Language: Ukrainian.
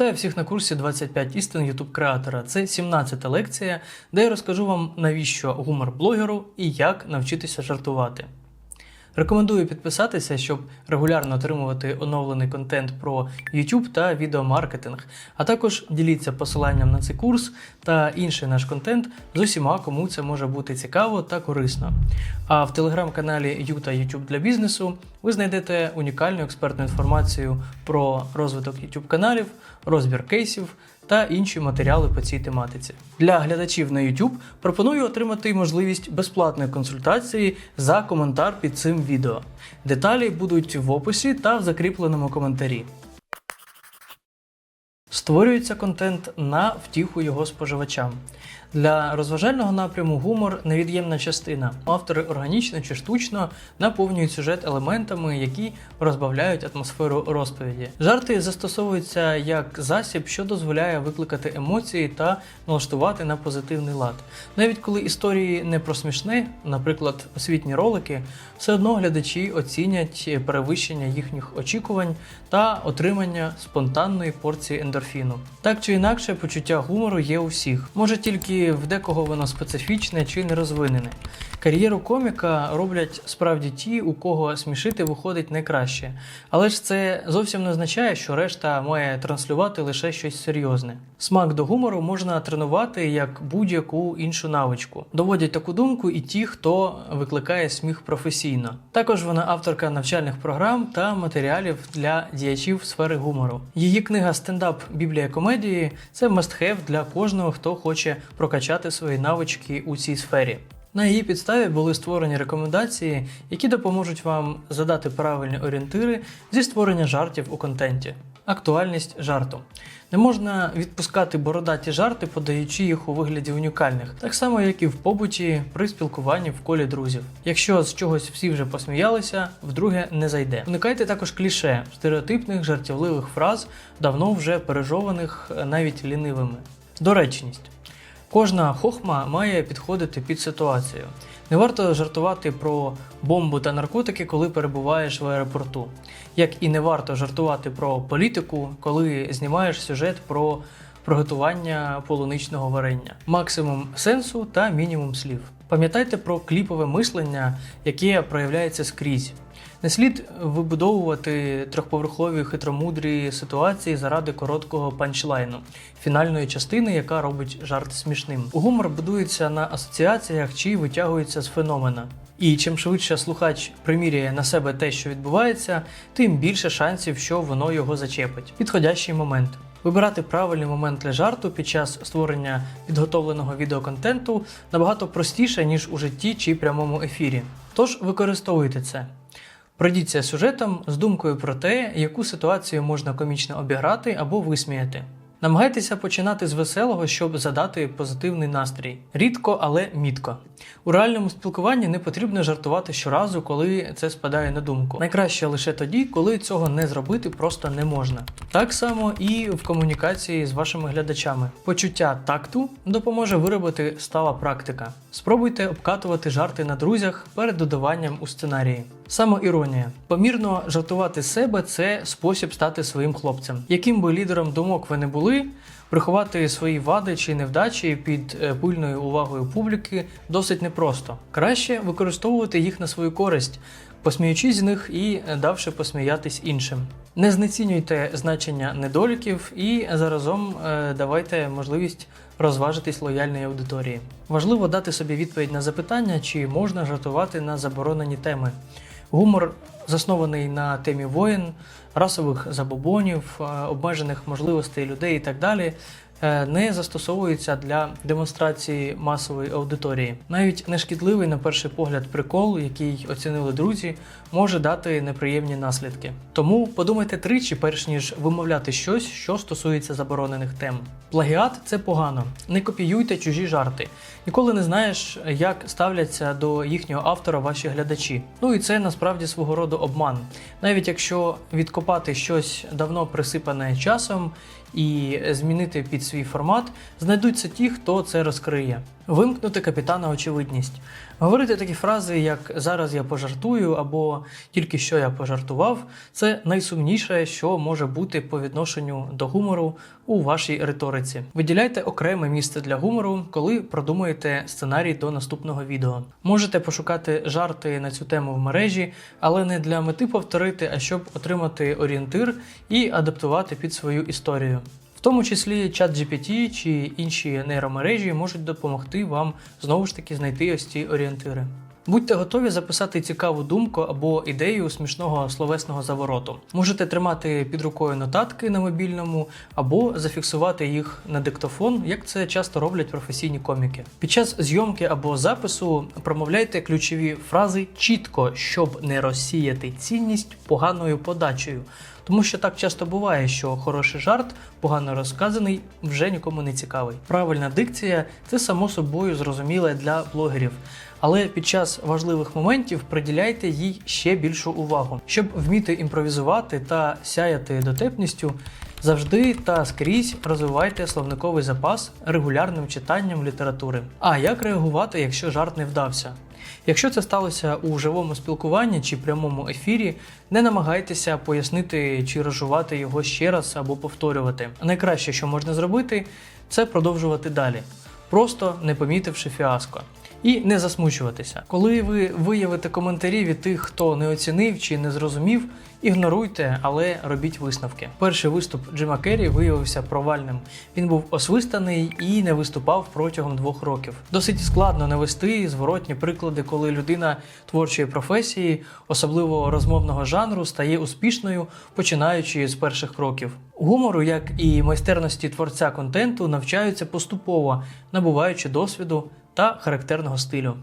Вітаю всіх на курсі 25 істин YouTube креатора. Це 17-та лекція, де я розкажу вам, навіщо гумор блогеру і як навчитися жартувати. Рекомендую підписатися, щоб регулярно отримувати оновлений контент про YouTube та відеомаркетинг, а також діліться посиланням на цей курс та інший наш контент з усіма, кому це може бути цікаво та корисно. А в телеграм-каналі Ю та YouTube для бізнесу ви знайдете унікальну експертну інформацію про розвиток YouTube каналів, розбір кейсів та інші матеріали по цій тематиці. Для глядачів на YouTube пропоную отримати можливість безплатної консультації за коментар під цим відео. Деталі будуть в описі та в закріпленому коментарі. Створюється контент на втіху його споживачам. Для розважального напряму гумор невід'ємна частина. Автори органічно чи штучно наповнюють сюжет елементами, які розбавляють атмосферу розповіді. Жарти застосовуються як засіб, що дозволяє викликати емоції та налаштувати на позитивний лад. Навіть коли історії не про смішне, наприклад, освітні ролики, все одно глядачі оцінять перевищення їхніх очікувань та отримання спонтанної порції ендорфіну. Так чи інакше, почуття гумору є у всіх. Може тільки в декого воно специфічне чи нерозвинене. Кар'єру коміка роблять справді ті, у кого смішити виходить найкраще. Але ж це зовсім не означає, що решта має транслювати лише щось серйозне. Смак до гумору можна тренувати як будь-яку іншу навичку. Доводять таку думку і ті, хто викликає сміх професійно. Також вона авторка навчальних програм та матеріалів для діячів сфери гумору. Її книга Стендап Біблія комедії це must-have для кожного, хто хоче прокачати свої навички у цій сфері. На її підставі були створені рекомендації, які допоможуть вам задати правильні орієнтири зі створення жартів у контенті. Актуальність жарту. Не можна відпускати бородаті жарти, подаючи їх у вигляді унікальних, так само як і в побуті при спілкуванні в колі друзів. Якщо з чогось всі вже посміялися, вдруге не зайде. Уникайте також кліше, стереотипних жартівливих фраз, давно вже пережованих навіть лінивими. Доречність. Кожна хохма має підходити під ситуацію. Не варто жартувати про бомбу та наркотики, коли перебуваєш в аеропорту. Як і не варто жартувати про політику, коли знімаєш сюжет про приготування полуничного варення. Максимум сенсу та мінімум слів. Пам'ятайте про кліпове мислення, яке проявляється скрізь. Не слід вибудовувати трьохповерхові хитромудрі ситуації заради короткого панчлайну, фінальної частини, яка робить жарт смішним. Гумор будується на асоціаціях чи витягується з феномена. І чим швидше слухач приміряє на себе те, що відбувається, тим більше шансів, що воно його зачепить. Підходящий момент. Вибирати правильний момент для жарту під час створення підготовленого відеоконтенту набагато простіше, ніж у житті чи прямому ефірі. Тож використовуйте це. Пройдіться сюжетом з думкою про те, яку ситуацію можна комічно обіграти або висміяти. Намагайтеся починати з веселого, щоб задати позитивний настрій. Рідко, але мітко. У реальному спілкуванні не потрібно жартувати щоразу, коли це спадає на думку. Найкраще лише тоді, коли цього не зробити просто не можна. Так само і в комунікації з вашими глядачами. Почуття такту допоможе виробити стала практика. Спробуйте обкатувати жарти на друзях перед додаванням у сценарії. Самоіронія. Помірно жартувати себе це спосіб стати своїм хлопцем. Яким би лідером думок ви не були, приховати свої вади чи невдачі під е, пильною увагою публіки досить непросто. Краще використовувати їх на свою користь, посміючись з них і давши посміятись іншим. Не знецінюйте значення недоліків і заразом е, давайте можливість розважитись лояльної аудиторії. Важливо дати собі відповідь на запитання, чи можна жартувати на заборонені теми. Гумор заснований на темі воїн, расових забобонів, е, обмежених можливостей людей і так далі. Е, Не застосовується для демонстрації масової аудиторії. Навіть нешкідливий, на перший погляд, прикол, який оцінили друзі, може дати неприємні наслідки. Тому подумайте тричі, перш ніж вимовляти щось, що стосується заборонених тем. Плагіат це погано. Не копіюйте чужі жарти. Ніколи не знаєш, як ставляться до їхнього автора ваші глядачі. Ну і це насправді свого роду обман. Навіть якщо відкопати щось давно присипане часом і змінити під свій формат, знайдуться ті, хто це розкриє. Вимкнути капітана очевидність. Говорити такі фрази, як зараз я пожартую або тільки що я пожартував, це найсумніше, що може бути по відношенню до гумору у вашій риториці. Виділяйте окреме місце для гумору, коли продумуєте сценарій до наступного відео. Можете пошукати жарти на цю тему в мережі, але не для мети повторити, а щоб отримати орієнтир і адаптувати під свою історію. Тому числі ChatGPT чи інші нейромережі можуть допомогти вам знову ж таки знайти ось ці орієнтири. Будьте готові записати цікаву думку або ідею смішного словесного завороту. Можете тримати під рукою нотатки на мобільному або зафіксувати їх на диктофон, як це часто роблять професійні коміки. Під час зйомки або запису промовляйте ключові фрази чітко, щоб не розсіяти цінність поганою подачею. Тому що так часто буває, що хороший жарт, погано розказаний, вже нікому не цікавий. Правильна дикція це само собою зрозуміле для блогерів. Але під час важливих моментів приділяйте їй ще більшу увагу, щоб вміти імпровізувати та сяяти дотепністю. Завжди та скрізь розвивайте словниковий запас регулярним читанням літератури. А як реагувати, якщо жарт не вдався? Якщо це сталося у живому спілкуванні чи прямому ефірі, не намагайтеся пояснити чи розжувати його ще раз або повторювати. Найкраще, що можна зробити, це продовжувати далі, просто не помітивши фіаско. І не засмучуватися. Коли ви виявите коментарі від тих, хто не оцінив чи не зрозумів, ігноруйте, але робіть висновки. Перший виступ Джима Керрі виявився провальним. Він був освистаний і не виступав протягом двох років. Досить складно навести зворотні приклади, коли людина творчої професії, особливо розмовного жанру, стає успішною, починаючи з перших кроків. Гумору, як і майстерності творця контенту, навчаються поступово, набуваючи досвіду та характерного стилю.